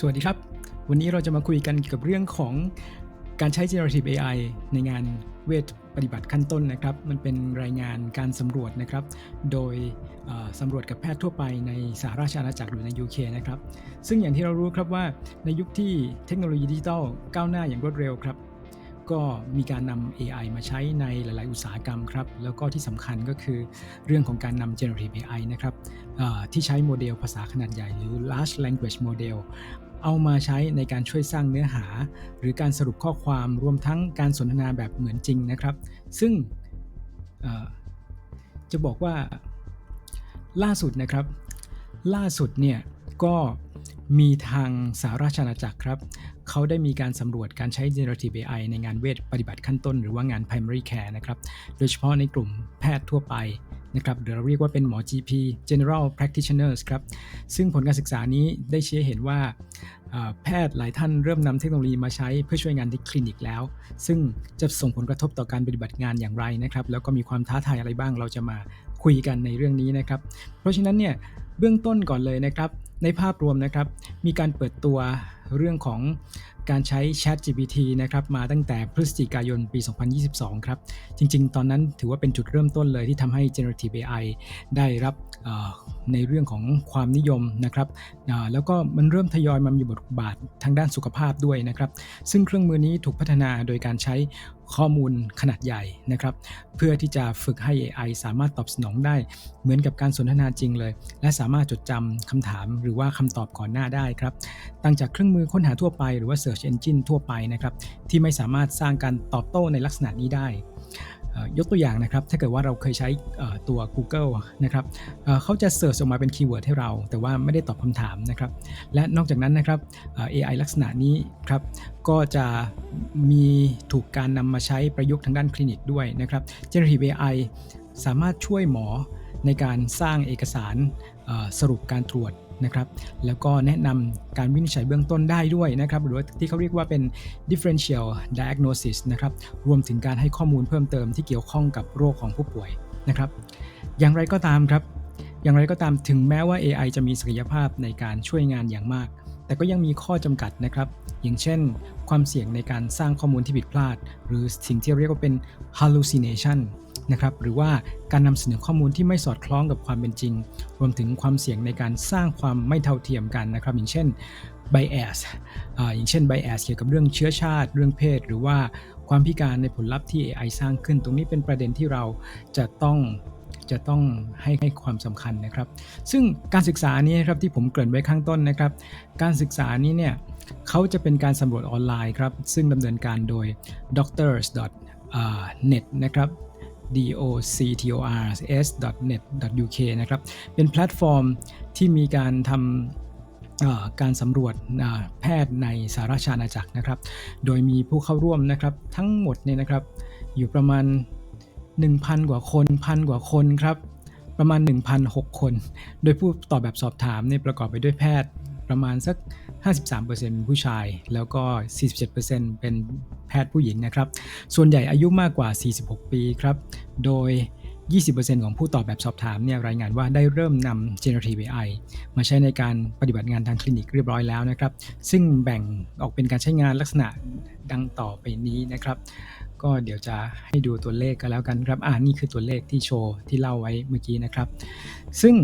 สวัสดีครับ วันนี้เราจะมาคุยกันเกี่ยวกับเรื่องของการใช้ generative AI ในงานเวชปฏิบัติขั้นต้นนะครับ มันเป็นรายงานการสำรวจนะครับ โดยสำรวจกับแพทย์ทั่วไปในสหราชอาณาจักรหรือใน UK นะครับ ซึ่งอย่างที่เรารู้ครับว่าในยุคที่เทคโนโลยีดิจิทัลก้าวหน้าอย่างรวดเร็วครับ ก็มีการนำ AI มาใช้ในหลาย ๆ อุตสาหกรรมครับ แล้วก็ที่สำคัญก็คือเรื่องของการนำ generative AI นะครับที่ใช้โมเดลภาษาขนาดใหญ่หรือ large language model เอามาใช้ในการช่วยสร้างเนื้อหา หรือการสรุปข้อความรวมทั้งการสนทนาแบบเหมือนจริงนะครับ ซึ่งจะบอกว่าล่าสุดนะครับ ล่าสุดเนี่ยก็มีทางสหราชอาณาจักรครับ เขาได้มีการสำรวจการใช้ generative AI ในงานเวชปฏิบัติขั้นต้น หรือว่างาน primary care นะครับ โดยเฉพาะในกลุ่มแพทย์ทั่วไป นะครับหรือเราเรียกว่าเป็นหมอ GP general practitioners ครับ ซึ่งผลการศึกษานี้ได้ชี้ให้เห็นว่าแพทย์หลายท่านเริ่มนำเทคโนโลยีมาใช้เพื่อช่วยงานที่คลินิกแล้ว ซึ่งจะส่งผลกระทบต่อการปฏิบัติงานอย่างไรนะครับ แล้วก็มีความท้าทายอะไรบ้างเราจะมาคุยกันในเรื่องนี้นะครับ เพราะฉะนั้นเนี่ยเบื้องต้นก่อนเลยนะครับในภาพรวมนะครับมีการเปิดตัวเรื่องของ การใช้ Chat GPT นะครับมาตั้งแต่พฤศจิกายนปี 2022 ครับ จริง ๆ ตอนนั้นถือว่าเป็นจุดเริ่มต้นเลยที่ทำให้ Generative AI ได้รับในเรื่องของความนิยมนะครับแล้วก็มันเริ่มทยอยมามีบทบาททางด้านสุขภาพด้วยนะครับ ซึ่งเครื่องมือนี้ถูกพัฒนาโดยการใช้ข้อมูลขนาดใหญ่นะครับ เพื่อที่จะฝึกให้ AI สามารถตอบสนองได้ เหมือนกับการสนทนาจริงเลย และสามารถจดจำคำถามหรือว่าคำตอบก่อนหน้าได้ครับต่างจากเครื่องมือค้นหาทั่วไปหรือว่า Search Engine ทั่วไปนะครับที่ไม่สามารถสร้างการตอบโต้ในลักษณะนี้ได้ยกตัวอย่างนะครับ ถ้าเกิดว่าเราเคยใช้ตัว Google นะครับเขาจะเสิร์ชออกมาเป็นคีย์เวิร์ดให้เรา แต่ว่าไม่ได้ตอบคำถามนะครับ และนอกจากนั้นนะครับเอ่อ AI ลักษณะนี้ครับ ก็จะมีถูกการนำมาใช้ประยุกต์ทางด้านคลินิกด้วยนะครับ Generative AI สามารถช่วยหมอในการสร้างเอกสารสรุปการตรวจ นะครับแล้วก็แนะนำการวินิจฉัยเบื้องต้นได้ด้วยนะครับหรือว่าที่เขาเรียกว่าเป็น differential diagnosis นะครับรวมถึงการให้ข้อมูลเพิ่มเติมที่เกี่ยวข้องกับโรคของผู้ป่วยนะครับอย่างไรก็ตามครับ อย่างไรก็ตามถึงแม้ว่า AI จะมีศักยภาพในการช่วยงานอย่างมาก แต่ก็ยังมีข้อจำกัดนะครับ อย่างเช่น ความเสี่ยงในการสร้างข้อมูลที่ผิดพลาด หรือสิ่งที่เรียกว่าเป็น hallucination นะครับหรือว่าการนำเสนอข้อมูลที่ไม่สอดคล้องกับความเป็นจริง รวมถึงความเสี่ยงในการสร้างความไม่เท่าเทียมกันนะครับ อย่างเช่น bias ออย่างเช่น bias เกี่ยวกับเรื่องเชื้อชาติ เรื่องเพศ หรือว่าความพิการในผลลัพธ์ที่ AI สร้างขึ้น ตรงนี้เป็นประเด็นที่เราจะต้อง จะต้องให้ให้ความสำคัญนะครับ ซึ่งการศึกษานี้ครับที่ผมเกริ่นไว้ข้างต้นนะครับ การศึกษานี้เนี่ยเขาจะเป็นการสำรวจออนไลน์ครับ ซึ่งดำเนินการโดย doctors.net นะครับ doctors.net.uk นะครับ เป็นแพลตฟอร์มที่มีการทำการสำรวจแพทย์ในสหราชาณาจักรนะครับ โดยมีผู้เข้าร่วมนะครับทั้งหมดเนี่ยนะครับอยู่ประมาณ 1,000 กว่าคนพันกว่าคนครับ ประมาณ 1,006 คน โดยผู้ตอบแบบสอบถามเนี่ยประกอบไปด้วยแพทย์ประมาณสัก 53%เป็นผู้ชาย แล้วก็ 47%เป็นแพทย์ผู้หญิงนะครับ ส่วนใหญ่อายุมากกว่า 46 ปีครับ โดย 20%ของผู้ตอบแบบสอบถามเนี่ยรายงานว่าได้เริ่มนำ generative AI มาใช้ในการปฏิบัติงานทางคลินิกเรียบร้อยแล้วนะครับ ซึ่งแบ่งออกเป็นการใช้งานลักษณะดังต่อไปนี้นะครับ ก็เดี๋ยวจะให้ดูตัวเลขกันแล้วกันครับ อ่านี่คือตัวเลขที่โชว์ที่เล่าไว้เมื่อกี้นะครับ ซึ่ง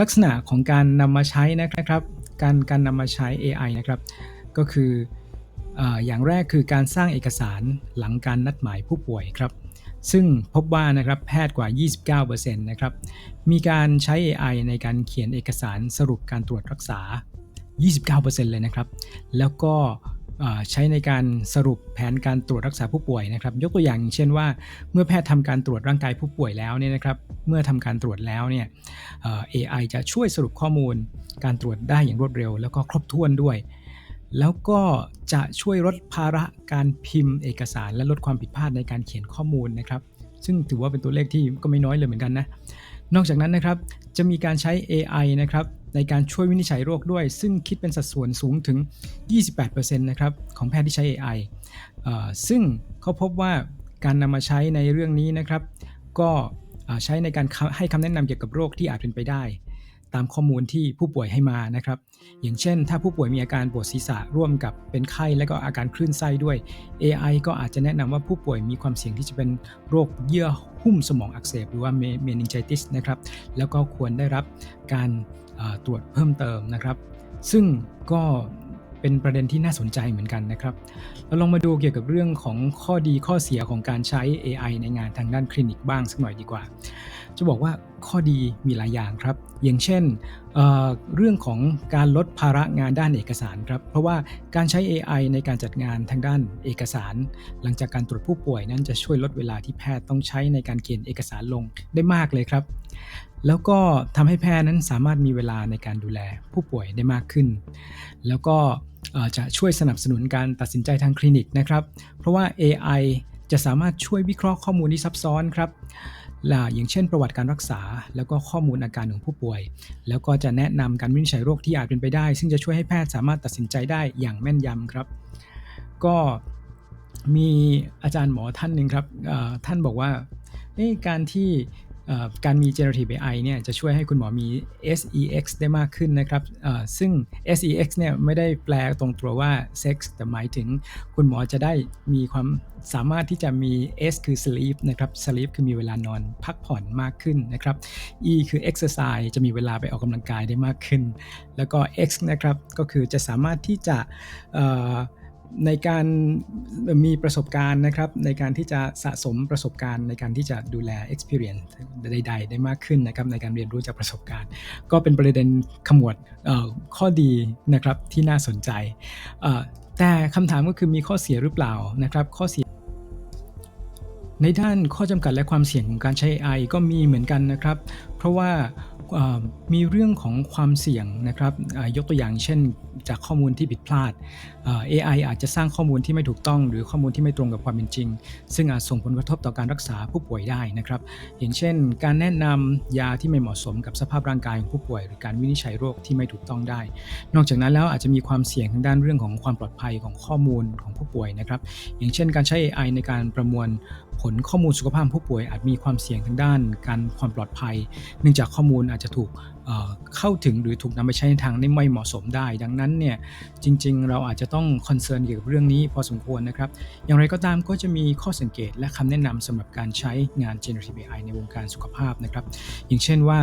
ลักษณะของการนำมาใช้นะครับ การการนำมาใช้ AI นะครับ ก็คือออย่างแรกคือการสร้างเอกสารหลังการนัดหมายผู้ป่วยครับ ซึ่งพบว่านะครับแพทย์กว่า 29%นะครับ มีการใช้ AI ในการเขียนเอกสารสรุปการตรวจรักษา 29%เลยนะครับ แล้วก็ ใช้ในการสรุปแผนการตรวจรักษาผู้ป่วยนะครับ ยกตัวอย่างเช่นว่า เมื่อแพทย์ทำการตรวจร่างกายผู้ป่วยแล้วเนี่ยนะครับ เมื่อทำการตรวจแล้วเนี่ยเอ่อ AI จะช่วยสรุปข้อมูล การตรวจได้อย่างรวดเร็ว แล้วก็ครบถ้วนด้วย แล้วก็จะช่วยลดภาระการพิมพ์เอกสาร และลดความผิดพลาดในการเขียนข้อมูลนะครับ ซึ่งถือว่าเป็นตัวเลขที่ก็ไม่น้อยเลยเหมือนกันนะนอกจากนั้นนะครับจะมีการใช้ AI นะครับ ในการช่วยวินิจฉัยโรคด้วย ซึ่งคิดเป็นสัดส่วนสูงถึง 28%นะครับของแพทย์ที่ใช้ AI ซึ่งเขาพบว่าการนำมาใช้ในเรื่องนี้นะครับ ก็ใช้ในการให้คำแนะนำเกี่ยวกับโรคที่อาจเป็นไปได้ ตามข้อมูลที่ผู้ป่วยให้มานะครับ อย่างเช่น ถ้าผู้ป่วยมีอาการปวดศีรษะร่วมกับเป็นไข้และก็อาการคลื่นไส้ด้วย AI ก็อาจจะแนะนำว่าผู้ป่วยมีความเสี่ยงที่จะเป็นโรคเยื่อหุ้มสมองอักเสบหรือว่า meningitis นะครับ แล้วก็ควรได้รับการตรวจเพิ่มเติมนะครับ ซึ่งก็เป็นประเด็นที่น่าสนใจเหมือนกันนะครับ เราลองมาดูเกี่ยวกับเรื่องของข้อดีข้อเสียของการใช้ AI ในงานทางด้านคลินิกบ้างสักหน่อยดีกว่า จะบอกว่าข้อดีมีหลายอย่างครับ อย่างเช่นเเรื่องของการลดภาระงานด้านเอกสารครับ เพราะว่าการใช้ AI ในการจัดงานทางด้านเอกสาร หลังจากการตรวจผู้ป่วยนั้นจะช่วยลดเวลาที่แพทย์ต้องใช้ในการเขียนเอกสารลงได้มากเลยครับ แล้วก็ทำให้แพทย์นั้นสามารถมีเวลาในการดูแลผู้ป่วยได้มากขึ้น แล้วก็จะช่วยสนับสนุนการตัดสินใจทางคลินิกนะครับ เพราะว่า AI จะสามารถช่วยวิเคราะห์ข้อมูลที่ซับซ้อนครับอย่างเช่นประวัติการรักษา แล้วก็ข้อมูลอาการของผู้ป่วย แล้วก็จะแนะนำการวินิจฉัยโรคที่อาจเป็นไปได้ ซึ่งจะช่วยให้แพทย์สามารถตัดสินใจได้อย่างแม่นยำครับ ก็มีอาจารย์หมอท่านหนึ่งครับท่านบอกว่าการที่ การมี generative AI เนี่ยจะช่วยให้คุณหมอมี SEX ได้มากขึ้นนะครับซึ่ง SEX เนี่ยไม่ได้แปลตรงตัวว่า sex แต่หมายถึงคุณหมอจะได้มีความสามารถที่จะมี S คือ sleep นะครับ sleep คือมีเวลานอนพักผ่อนมากขึ้นนะครับ E คือ exercise จะมีเวลาไปออกกำลังกายได้มากขึ้น แล้วก็ X นะครับก็คือจะสามารถที่จะ ในการมีประสบการณ์นะครับ ในการที่จะสะสมประสบการณ์ ในการที่จะดูแล experience ใดๆ ได้มากขึ้นนะครับในการเรียนรู้จากประสบการณ์ ก็เป็นประเด็นขมวดข้อดีนะครับที่น่าสนใจ แต่คำถามก็คือมีข้อเสียหรือเปล่านะครับ ข้อเสียในด้านข้อจำกัดและความเสี่ยงของการใช้ AI ก็มีเหมือนกันนะครับ เพราะว่า มีเรื่องของความเสี่ยงนะครับยกตัวอย่างเช่นจากข้อมูลที่ผิดพลาด AI อาจจะสร้างข้อมูลที่ไม่ถูกต้อง หรือข้อมูลที่ไม่ตรงกับความเป็นจริง ซึ่งอาจส่งผลกระทบต่อการรักษาผู้ป่วยได้นะครับอย่างเช่น การแนะนำยาที่ไม่เหมาะสมกับสภาพร่างกายของผู้ป่วย หรือการวินิจฉัยโรคที่ไม่ถูกต้องได้ นอกจากนั้นแล้วอาจจะมีความเสี่ยงทางด้านเรื่องของความปลอดภัยของข้อมูลของผู้ป่วยนะครับอย่างเช่น การใช้ AI ในการประมวลผลข้อมูลสุขภาพผู้ป่วย อาจมีความเสี่ยงทางด้านการความปลอดภัย เนื่องจากข้อมูลอาจจะถูกเข้าถึงหรือถูกนำไปใช้ในทางที่ไม่เหมาะสมได้ ดังนั้นเนี่ยจริง ๆ เราอาจจะต้องคอนเซิร์นเกี่ยวกับเรื่องนี้พอสมควรนะครับ อย่างไรก็ตามก็จะมีข้อสังเกตและคำแนะนำสำหรับการใช้งาน generative AI ในวงการสุขภาพนะครับ อย่างเช่นว่า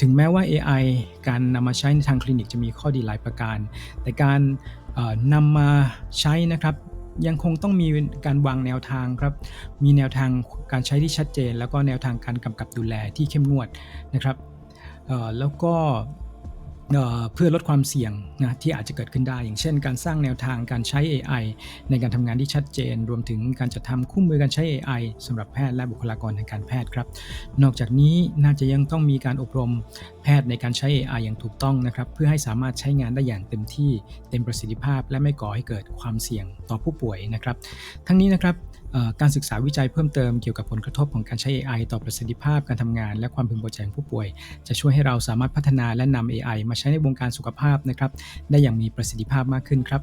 ถึงแม้ว่า AI การนำมาใช้ในทางคลินิกจะมีข้อดีหลายประการ แต่การนำมาใช้นะครับยังคงต้องมีการวางแนวทางครับ มีแนวทางการใช้ที่ชัดเจน แล้วก็แนวทางการกำกับดูแลที่เข้มงวดนะครับ แล้วก็ เพื่อลดความเสี่ยงนะที่อาจจะเกิดขึ้นได้ อย่างเช่น การสร้างแนวทางการใช้ AI ในการทำงานที่ชัดเจน รวมถึงการจัดทำคู่มือการใช้ AI สำหรับแพทย์และบุคลากรทางการแพทย์ครับ นอกจากนี้น่าจะยังต้องมีการอบรมแพทย์ในการใช้ AI อย่างถูกต้องนะครับเพื่อให้สามารถใช้งานได้อย่างเต็มที่เต็มประสิทธิภาพ และไม่ก่อให้เกิดความเสี่ยงต่อผู้ป่วยนะครับ ทั้งนี้นะครับการศึกษาวิจัยเพิ่มเติมเกี่ยวกับผลกระทบของการใช้ AI ต่อประสิทธิภาพการทำงาน และความพึงพอใจของผู้ป่วย จะช่วยให้เราสามารถพัฒนาและนำ AI มาใช้ในวงการสุขภาพนะครับ ได้อย่างมีประสิทธิภาพมากขึ้นครับ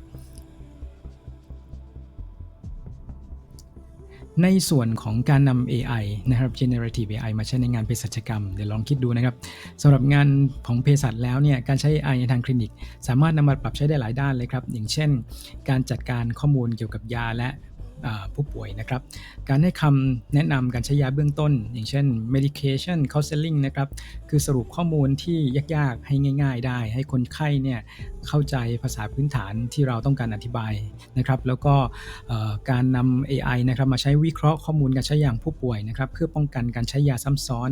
ในส่วนของการนำ AI นะครับ generative AI มาใช้ในงานเภสัชกรรม เดี๋ยวลองคิดดูนะครับสำหรับงานของเภสัชแล้วเนี่ย การใช้ AI ในทางคลินิก สามารถนำมาปรับใช้ได้หลายด้านเลยครับ อย่างเช่น การจัดการข้อมูลเกี่ยวกับยาและ ผู้ป่วยนะครับ การให้คำแนะนำการใช้ยาเบื้องต้น อย่างเช่น medication counseling นะครับ คือสรุปข้อมูลที่ยากๆ ให้ง่าย ๆ ได้ ให้คนไข้เนี่ยเข้าใจภาษาพื้นฐานที่เราต้องการอธิบายนะครับ แล้วก็การนำ AI นะครับมาใช้วิเคราะห์ข้อมูลการใช้ยาผู้ป่วยนะครับ เพื่อป้องกันการใช้ยาซ้ำซ้อน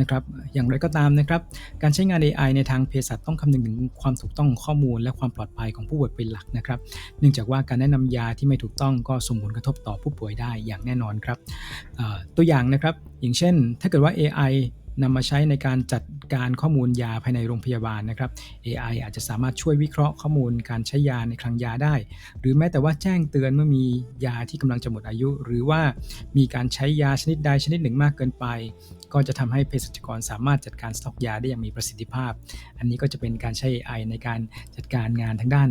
นะครับ อย่างไรก็ตามนะครับ การใช้งาน AI ในทางเภสัชต้องคำนึงถึงความถูกต้องของข้อมูล และความปลอดภัยของผู้ป่วยเป็นหลักนะครับ เนื่องจากว่าการแนะนำยาที่ไม่ถูกต้องก็ส่งผลกระทบต่อผู้ป่วยได้อย่างแน่นอนครับตัวอย่างนะครับ อย่างเช่น ถ้าเกิดว่า AI นำมาใช้ในการจัดการข้อมูลยาภายในโรงพยาบาลนะครับ AI อาจจะสามารถช่วยวิเคราะห์ข้อมูลการใช้ยาในคลังยาได้ หรือแม้แต่ว่าแจ้งเตือนเมื่อมียาที่กำลังจะหมดอายุ หรือว่ามีการใช้ยาชนิดใดชนิดหนึ่งมากเกินไป ก็จะทำให้เภสัชกรสามารถจัดการสต็อกยาได้อย่างมีประสิทธิภาพ อันนี้ก็จะเป็นการใช้ AI ในการจัดการงานทางด้าน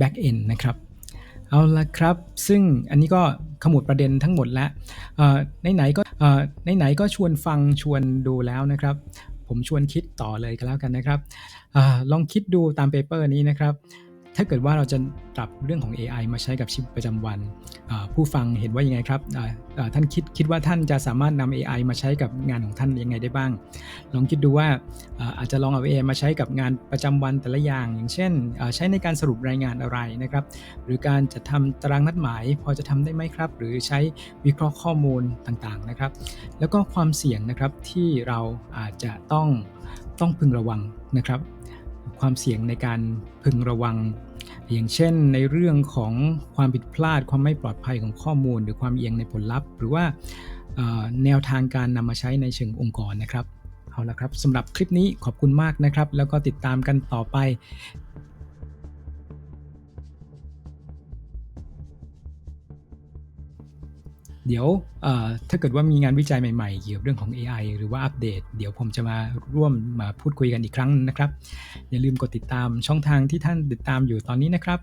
back end นะครับ เอาละครับ ซึ่งอันนี้ก็ขมวดประเด็นทั้งหมดแล้วไหนๆก็ไหนๆก็ชวนฟังชวนดูแล้วนะครับ ผมชวนคิดต่อเลยก็แล้วกันนะครับอลองคิดดูตามเปเปอร์นี้นะครับ ถ้าเกิดว่าเราจะปรับเรื่องของ AI มาใช้กับชีวิตประจำวัน ผู้ฟังเห็นว่ายังไงครับท่านคิดคิดว่าท่านจะสามารถนำ AI มาใช้กับงานของท่านยังไงได้บ้าง ลองคิดดูว่าอาจจะลองเอา AI มาใช้กับงานประจำวันแต่ละอย่าง อย่างเช่น ใช้ในการสรุปรายงานอะไรนะครับ หรือการจะทำตารางนัดหมาย พอจะทำได้ไหมครับ หรือใช้วิเคราะห์ข้อมูลต่างๆนะครับ แล้วก็ความเสี่ยงนะครับที่เราอาจจะต้องต้องพึงระวังนะครับ ความเสี่ยงในการพึงระวัง อย่างเช่นในเรื่องของความผิดพลาดความไม่ปลอดภัยของข้อมูล หรือความเอียงในผลลัพธ์ หรือว่าแนวทางการนำมาใช้ในเชิงองค์กรนะครับเอาละครับสำหรับคลิปนี้ขอบคุณมากนะครับ แล้วก็ติดตามกันต่อไป เดี๋ยวถ้าเกิดว่ามีงานวิจัยใหม่ๆ เกี่ยวกับเรื่องของ AI หรือว่าอัปเดต เดี๋ยวผมจะมาร่วมมาพูดคุยกันอีกครั้งนะครับ อย่าลืมกดติดตามช่องทางที่ท่านติดตามอยู่ตอนนี้นะครับ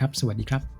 ครับ สวัสดีครับ